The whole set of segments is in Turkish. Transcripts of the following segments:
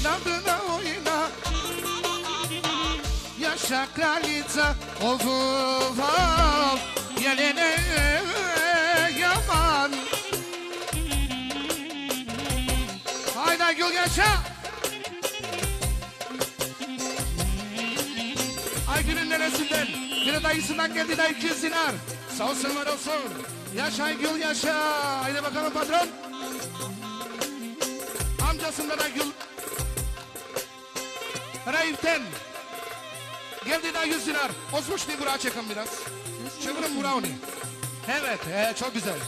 İnadına oyna Yaşa kralica of of of Gelene yaman Haydi Gül yaşa Aygül'ün neresinden? Biri dayısından geldi dayı iki sinar. Sağ olsun var olsun. Yaşa Aygül yaşa. Haydi bakalım patron. Amcasından Aygül. Raif'ten. Geldi dayı yüz sinar. Osmuş bir buraya çekin biraz. Çevirin onu. Evet, ee, çok güzel.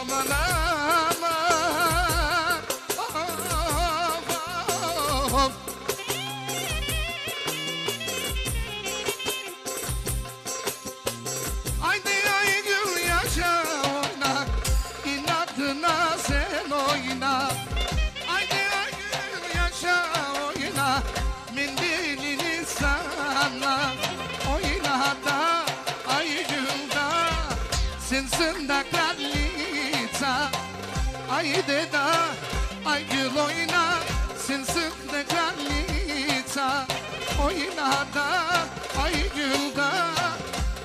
Aman aman. Haydi Sensin da kralica Haydi da ay gül oyna. Sensin da kralica Oyna da ay gül da.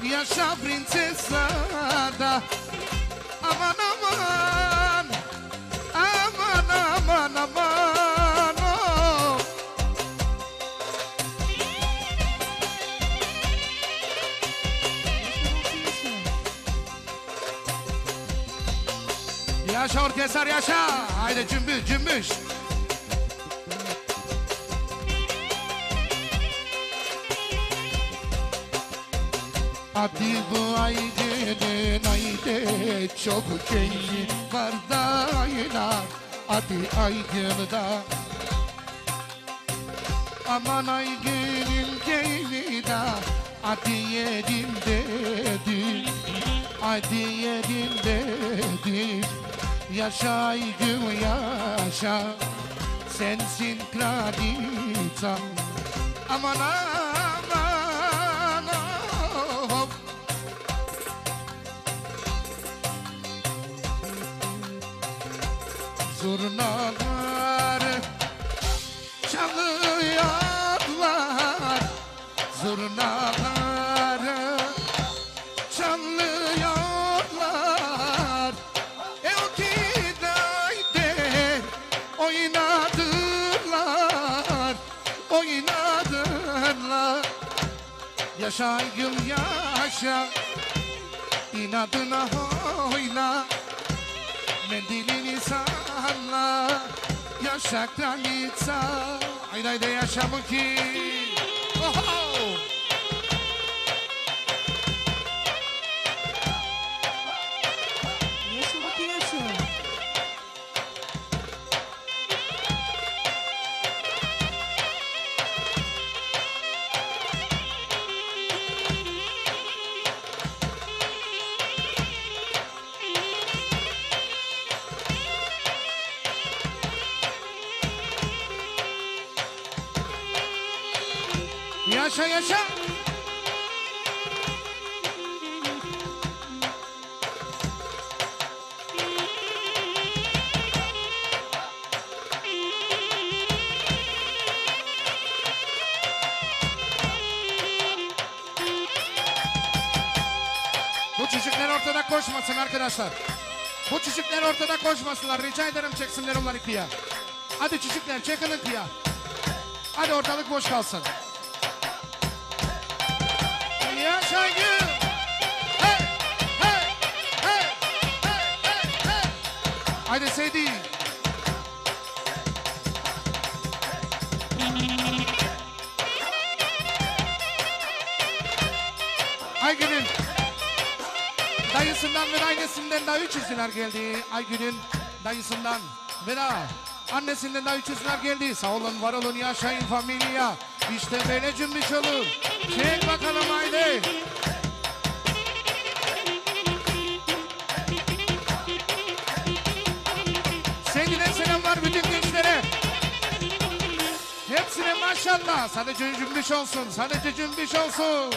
Yaşa prinsesa da Yaşa orkestra yaşa. Haydi cümbüş cümbüş. Hadi bu aydın ayde çok keyfi var da ayna Hadi aydın Aman aygının keyfi de Hadi yerindedir Hadi yerindedir Yaşa aygın yaşa. Sensin kraliçem Aman aman of. Zurnalar çalıyorlar. Zurnalar çalıyorlar Yaşa gül yaşa. İnadına oyna Mendilini salla Yaşa kralica Haydi haydi yaşa Muki Oho! Yaşa yaşa Bu çocuklar ortada koşmasın arkadaşlar. Bu çocuklar ortada koşmasınlar. Rica ederim çeksinler onları kıya. Hadi çocuklar çekin kıya. Hadi ortalık boş kalsın. Haydi Seydi. Dayısından ve annesinden daha üç isimler geldi. Aygül'ün dayısından ve daha annesinden daha üç isimler geldi. Sağ olun, var olun, yaşayın familya. İşte böyle cümbüş olur. Çek bakalım haydi. Maşallah. Sadece cümbüş olsun. Sadece cümbüş olsun.